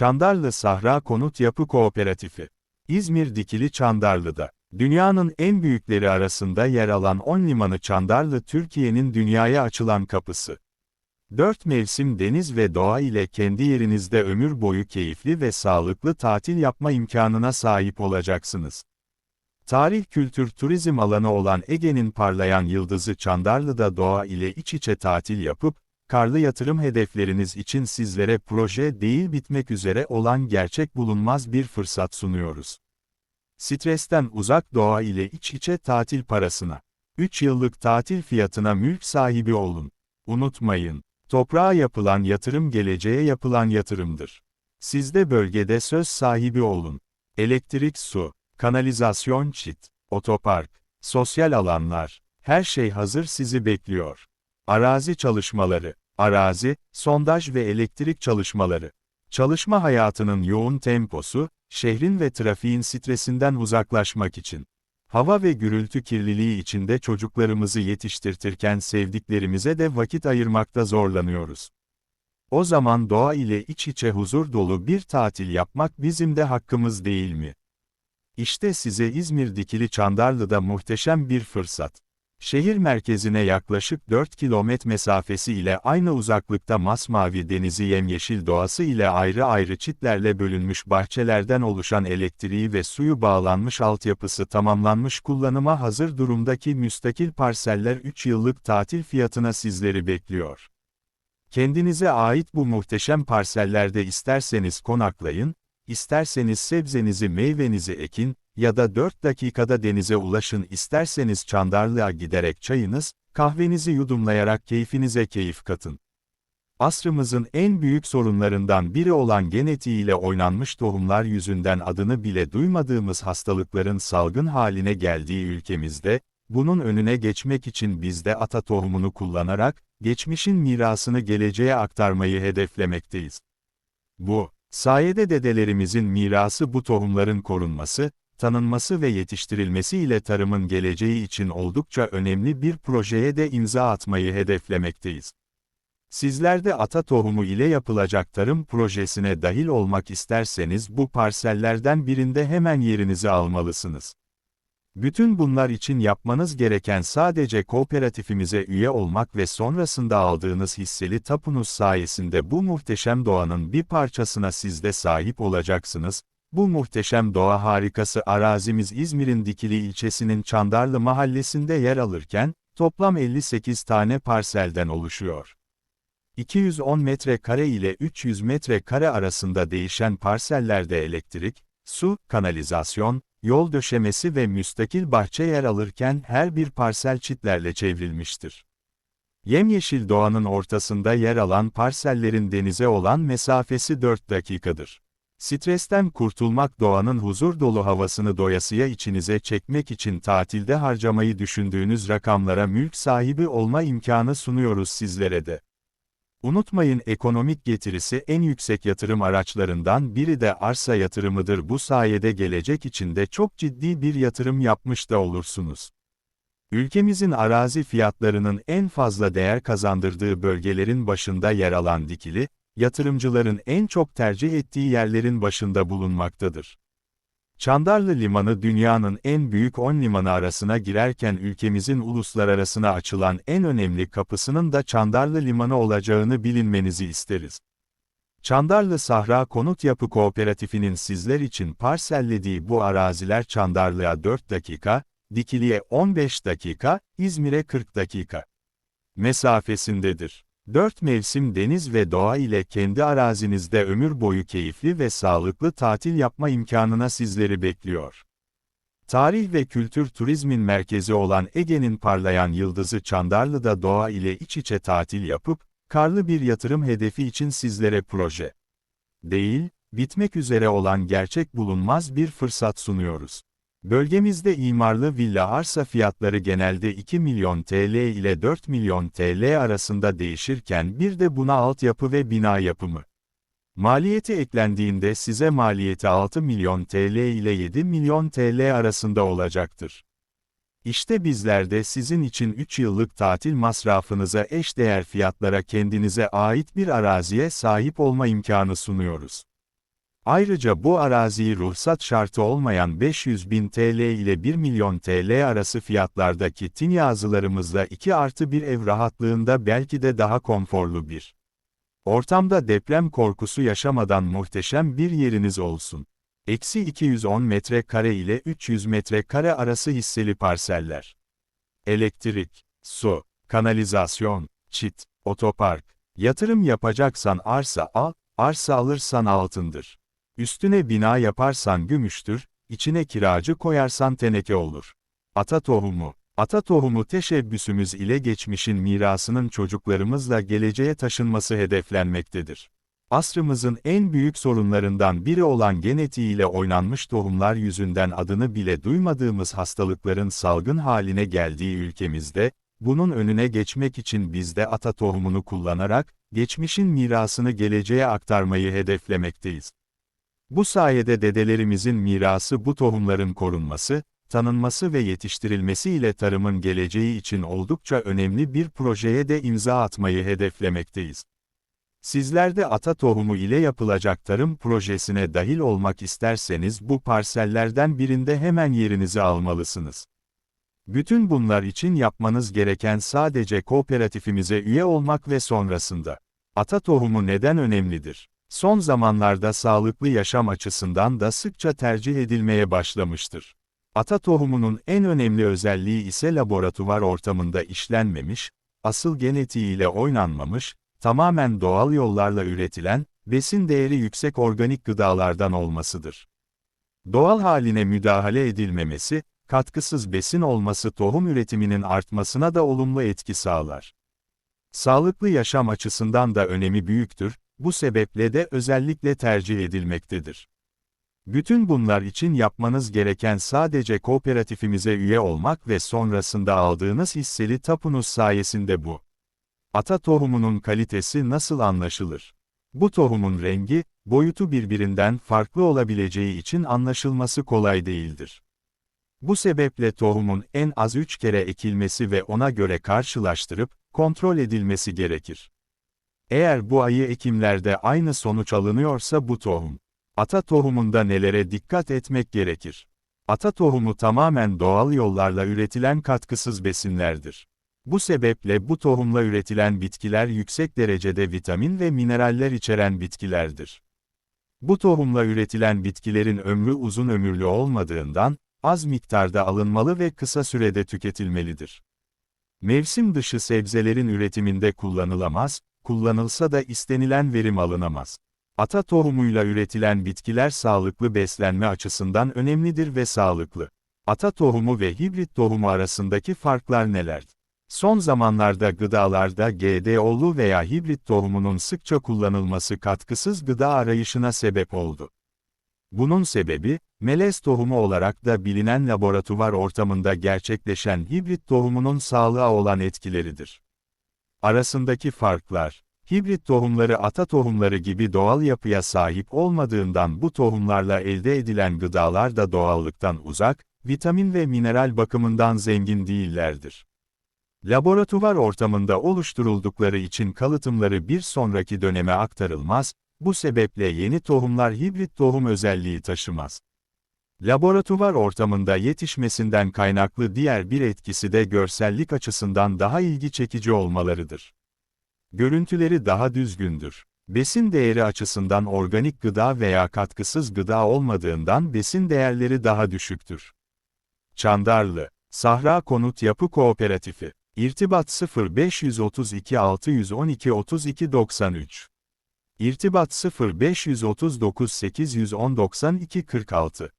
Çandarlı Sahra Konut Yapı Kooperatifi. İzmir Dikili Çandarlı'da. Dünyanın en büyükleri arasında yer alan 10 limanı Çandarlı Türkiye'nin dünyaya açılan kapısı. Dört mevsim deniz ve doğa ile kendi yerinizde ömür boyu keyifli ve sağlıklı tatil yapma imkanına sahip olacaksınız. Tarih kültür turizm alanı olan Ege'nin parlayan yıldızı Çandarlı'da doğa ile iç içe tatil yapıp, karlı yatırım hedefleriniz için sizlere proje değil bitmek üzere olan gerçek bulunmaz bir fırsat sunuyoruz. Stresten uzak doğa ile iç içe tatil parasına. 3 yıllık tatil fiyatına mülk sahibi olun. Unutmayın, toprağa yapılan yatırım geleceğe yapılan yatırımdır. Siz de bölgede söz sahibi olun. Elektrik, su, kanalizasyon, çit, otopark, sosyal alanlar, her şey hazır sizi bekliyor. Arazi çalışmaları, arazi, sondaj ve elektrik çalışmaları. Çalışma hayatının yoğun temposu, şehrin ve trafiğin stresinden uzaklaşmak için. Hava ve gürültü kirliliği içinde çocuklarımızı yetiştirtirken sevdiklerimize de vakit ayırmakta zorlanıyoruz. O zaman doğa ile iç içe huzur dolu bir tatil yapmak bizim de hakkımız değil mi? İşte size İzmir Dikili Çandarlı'da muhteşem bir fırsat. Şehir merkezine yaklaşık 4 kilometre mesafesi ile aynı uzaklıkta masmavi denizi yemyeşil doğası ile ayrı ayrı çitlerle bölünmüş bahçelerden oluşan elektriği ve suyu bağlanmış altyapısı tamamlanmış kullanıma hazır durumdaki müstakil parseller 3 yıllık tatil fiyatına sizleri bekliyor. Kendinize ait bu muhteşem parsellerde isterseniz konaklayın, isterseniz sebzenizi meyvenizi ekin, ya da 4 dakikada denize ulaşın isterseniz Çandarlığa giderek çayınız, kahvenizi yudumlayarak keyfinize keyif katın. Asrımızın en büyük sorunlarından biri olan genetiğiyle oynanmış tohumlar yüzünden adını bile duymadığımız hastalıkların salgın haline geldiği ülkemizde, bunun önüne geçmek için biz de ata tohumunu kullanarak, geçmişin mirasını geleceğe aktarmayı hedeflemekteyiz. Bu, sayede dedelerimizin mirası bu tohumların korunması, tanınması ve yetiştirilmesi ile tarımın geleceği için oldukça önemli bir projeye de imza atmayı hedeflemekteyiz. Sizler de ata tohumu ile yapılacak tarım projesine dahil olmak isterseniz bu parsellerden birinde hemen yerinizi almalısınız. Bütün bunlar için yapmanız gereken sadece kooperatifimize üye olmak ve sonrasında aldığınız hisseli tapunuz sayesinde bu muhteşem doğanın bir parçasına siz de sahip olacaksınız, bu muhteşem doğa harikası arazimiz İzmir'in Dikili ilçesinin Çandarlı mahallesinde yer alırken, toplam 58 tane parselden oluşuyor. 210 metrekare ile 300 metrekare arasında değişen parsellerde elektrik, su, kanalizasyon, yol döşemesi ve müstakil bahçe yer alırken her bir parsel çitlerle çevrilmiştir. Yemyeşil doğanın ortasında yer alan parsellerin denize olan mesafesi 4 dakikadır. Stresten kurtulmak doğanın huzur dolu havasını doyasıya içinize çekmek için tatilde harcamayı düşündüğünüz rakamlara mülk sahibi olma imkanı sunuyoruz sizlere de. Unutmayın ekonomik getirisi en yüksek yatırım araçlarından biri de arsa yatırımıdır. Bu sayede gelecek içinde çok ciddi bir yatırım yapmış da olursunuz. Ülkemizin arazi fiyatlarının en fazla değer kazandırdığı bölgelerin başında yer alan Dikili, yatırımcıların en çok tercih ettiği yerlerin başında bulunmaktadır. Çandarlı Limanı dünyanın en büyük 10 limanı arasına girerken ülkemizin uluslararasına açılan en önemli kapısının da Çandarlı Limanı olacağını bilinmenizi isteriz. Çandarlı Sahra Konut Yapı Kooperatifinin sizler için parsellediği bu araziler Çandarlı'ya 4 dakika, Dikili'ye 15 dakika, İzmir'e 40 dakika mesafesindedir. Dört mevsim deniz ve doğa ile kendi arazinizde ömür boyu keyifli ve sağlıklı tatil yapma imkanına sizleri bekliyor. Tarih ve kültür turizmin merkezi olan Ege'nin parlayan yıldızı Çandarlı'da doğa ile iç içe tatil yapıp, karlı bir yatırım hedefi için sizlere proje değil, bitmek üzere olan gerçek bulunmaz bir fırsat sunuyoruz. Bölgemizde imarlı villa arsa fiyatları genelde 2 milyon TL ile 4 milyon TL arasında değişirken bir de buna altyapı ve bina yapımı. Maliyeti eklendiğinde size maliyeti 6 milyon TL ile 7 milyon TL arasında olacaktır. İşte bizler de sizin için 3 yıllık tatil masrafınıza eşdeğer fiyatlara kendinize ait bir araziye sahip olma imkanı sunuyoruz. Ayrıca bu araziyi ruhsat şartı olmayan 500 bin TL ile 1 milyon TL arası fiyatlardaki tin yazılarımızla 2 artı bir ev rahatlığında belki de daha konforlu bir ortamda deprem korkusu yaşamadan muhteşem bir yeriniz olsun. Eksi 210 metrekare ile 300 metrekare arası hisseli parseller. Elektrik, su, kanalizasyon, çit, otopark. Yatırım yapacaksan arsa al, arsa alırsan altındır. Üstüne bina yaparsan gümüştür, içine kiracı koyarsan teneke olur. Ata tohumu Ata tohumu teşebbüsümüz ile geçmişin mirasının çocuklarımızla geleceğe taşınması hedeflenmektedir. Asrımızın en büyük sorunlarından biri olan genetiğiyle oynanmış tohumlar yüzünden adını bile duymadığımız hastalıkların salgın haline geldiği ülkemizde, bunun önüne geçmek için biz de ata tohumunu kullanarak, geçmişin mirasını geleceğe aktarmayı hedeflemekteyiz. Bu sayede dedelerimizin mirası bu tohumların korunması, tanınması ve yetiştirilmesi ile tarımın geleceği için oldukça önemli bir projeye de imza atmayı hedeflemekteyiz. Sizler de ata tohumu ile yapılacak tarım projesine dahil olmak isterseniz bu parsellerden birinde hemen yerinizi almalısınız. Bütün bunlar için yapmanız gereken sadece kooperatifimize üye olmak ve sonrasında. Ata tohumu neden önemlidir? Son zamanlarda sağlıklı yaşam açısından da sıkça tercih edilmeye başlamıştır. Ata tohumunun en önemli özelliği ise laboratuvar ortamında işlenmemiş, asıl genetiğiyle oynanmamış, tamamen doğal yollarla üretilen, besin değeri yüksek organik gıdalardan olmasıdır. Doğal haline müdahale edilmemesi, katkısız besin olması tohum üretiminin artmasına da olumlu etki sağlar. Sağlıklı yaşam açısından da önemi büyüktür, bu sebeple de özellikle tercih edilmektedir. Bütün bunlar için yapmanız gereken sadece kooperatifimize üye olmak ve sonrasında aldığınız hisseli tapunuz sayesinde bu. Ata tohumunun kalitesi nasıl anlaşılır? Bu tohumun rengi, boyutu birbirinden farklı olabileceği için anlaşılması kolay değildir. Bu sebeple tohumun en az 3 kere ekilmesi ve ona göre karşılaştırıp, kontrol edilmesi gerekir. Eğer bu ayı ekimlerde aynı sonuç alınıyorsa bu tohum. Ata tohumunda nelere dikkat etmek gerekir? Ata tohumu tamamen doğal yollarla üretilen katkısız besinlerdir. Bu sebeple bu tohumla üretilen bitkiler yüksek derecede vitamin ve mineraller içeren bitkilerdir. Bu tohumla üretilen bitkilerin ömrü uzun ömürlü olmadığından, az miktarda alınmalı ve kısa sürede tüketilmelidir. Mevsim dışı sebzelerin üretiminde kullanılamaz, kullanılsa da istenilen verim alınamaz. Ata tohumuyla üretilen bitkiler sağlıklı beslenme açısından önemlidir ve sağlıklı. Ata tohumu ve hibrit tohumu arasındaki farklar neler? Son zamanlarda gıdalarda GDO'lu veya hibrit tohumunun sıkça kullanılması katkısız gıda arayışına sebep oldu. Bunun sebebi, melez tohumu olarak da bilinen laboratuvar ortamında gerçekleşen hibrit tohumunun sağlığa olan etkileridir. Arasındaki farklar, hibrit tohumları ata tohumları gibi doğal yapıya sahip olmadığından bu tohumlarla elde edilen gıdalar da doğallıktan uzak, vitamin ve mineral bakımından zengin değillerdir. Laboratuvar ortamında oluşturuldukları için kalıtımları bir sonraki döneme aktarılmaz, bu sebeple yeni tohumlar hibrit tohum özelliği taşımaz. Laboratuvar ortamında yetişmesinden kaynaklı diğer bir etkisi de görsellik açısından daha ilgi çekici olmalarıdır. Görüntüleri daha düzgündür. Besin değeri açısından organik gıda veya katkısız gıda olmadığından besin değerleri daha düşüktür. Çandarlı, Sahra Konut Yapı Kooperatifi İrtibat 0532 612 32 93 İrtibat 0539 810 92 46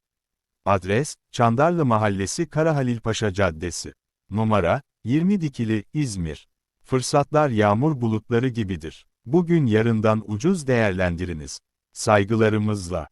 Adres, Çandarlı Mahallesi Karahalilpaşa Caddesi. Numara, 20 Dikili, İzmir. Fırsatlar yağmur bulutları gibidir. Bugün yarından ucuz değerlendiriniz. Saygılarımızla.